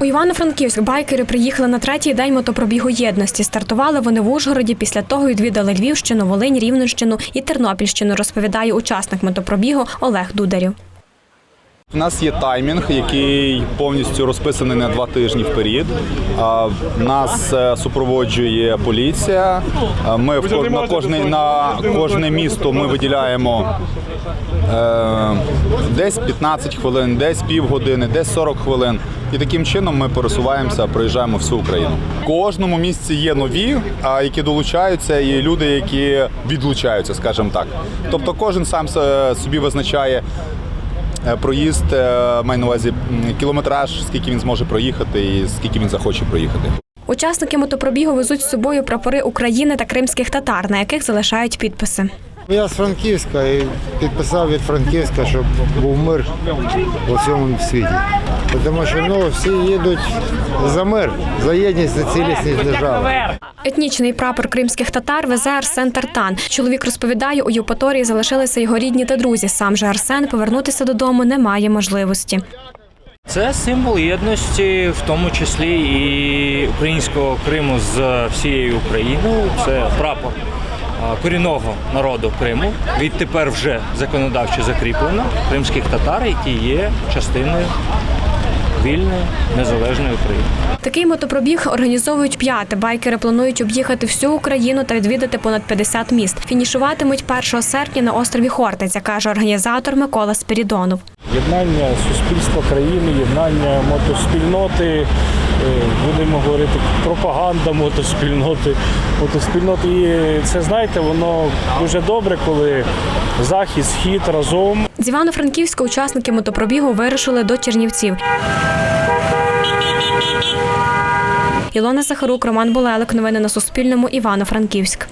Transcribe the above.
У Івано-Франківськ байкери приїхали на третій день мотопробігу єдності. Стартували вони в Ужгороді. Після того відвідали Львівщину, Волинь, Рівненщину і Тернопільщину. Розповідає учасник мотопробігу Олег Дударів. У нас є таймінг, який повністю розписаний на два тижні вперед. Нас е, супроводжує поліція. Ми на кожне, на кожне місто ми виділяємо е, десь 15 хвилин, десь півгодини, десь 40 хвилин. І таким чином ми пересуваємося, проїжджаємо всю Україну. В кожному місці є нові, а, які долучаються, і люди, які відлучаються, скажімо так. Тобто кожен сам собі визначає Е, Проїзд е, маю на увазі кілометраж, скільки він зможе проїхати і скільки він захоче проїхати. Учасники мотопробігу везуть з собою прапори України та кримських татар, на яких залишають підписи. Я з Франківська і підписав від Франківська, щоб був мир у всьому світі. Тому що ну, всі їдуть за мир, за єдність, за цілісність держави. Етнічний прапор кримських татар везе Арсен Тартан. Чоловік розповідає, у Євпаторії залишилися його рідні та друзі. Сам же Арсен повернутися додому не має можливості. Це символ єдності, в тому числі і українського Криму з всією Україною. Це прапор корінного народу Криму. Відтепер вже законодавчо закріплено кримських татар, які є частиною вільної незалежної України. Такий мотопробіг організовують п'яте. Байкери планують об'їхати всю Україну та відвідати понад 50 міст. Фінішуватимуть 1 серпня на острові Хортиця, каже організатор Микола Спірідонов. Єднання суспільства країни, єднання мотоспільноти, е, будемо говорити, пропаганда мотоспільноти. Мотоспільноти. І це знаєте, воно дуже добре, коли захід, схід разом. З Івано-Франківська учасники мотопробігу вирушили до Чернівців. Ілона Сахарук, Роман Булелик. Новини на Суспільному. Івано-Франківськ.